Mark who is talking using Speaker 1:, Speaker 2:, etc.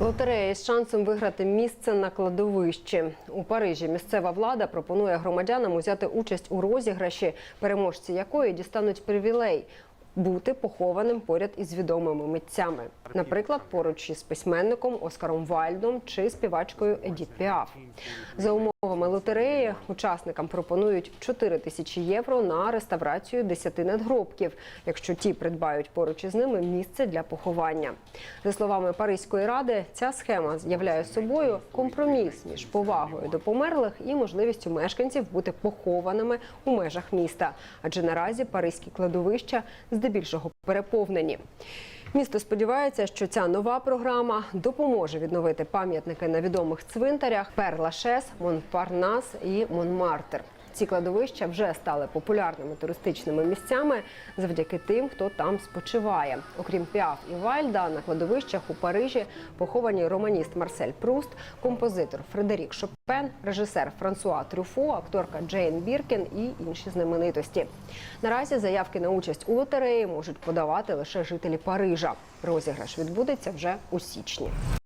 Speaker 1: Лотерея з шансом виграти місце на кладовищі у Парижі. Місцева влада пропонує громадянам узяти участь у розіграші, переможці якої дістануть привілей. Бути похованим поряд із відомими митцями, наприклад, поруч із письменником Оскаром Вальдом чи співачкою Едіт Піаф. За умовами лотереї учасникам пропонують 4 тисячі євро на реставрацію 10 надгробків, якщо ті придбають поруч із ними місце для поховання. За словами Паризької ради, ця схема з'являє собою компроміс між повагою до померлих і можливістю мешканців бути похованими у межах міста. Адже наразі паризькі кладовища здебільшого переповнені. Місто сподівається, що ця нова програма допоможе відновити пам'ятники на відомих цвинтарях Перла Шес, Монпарнас і Монмартр. Ці кладовища вже стали популярними туристичними місцями завдяки тим, хто там спочиває. Окрім Піаф і Вальда, на кладовищах у Парижі поховані романіст Марсель Пруст, композитор Фредерік Шопен, режисер Франсуа Трюфо, акторка Джейн Біркен і інші знаменитості. Наразі заявки на участь у лотереї можуть подавати лише жителі Парижа. Розіграш відбудеться вже у січні.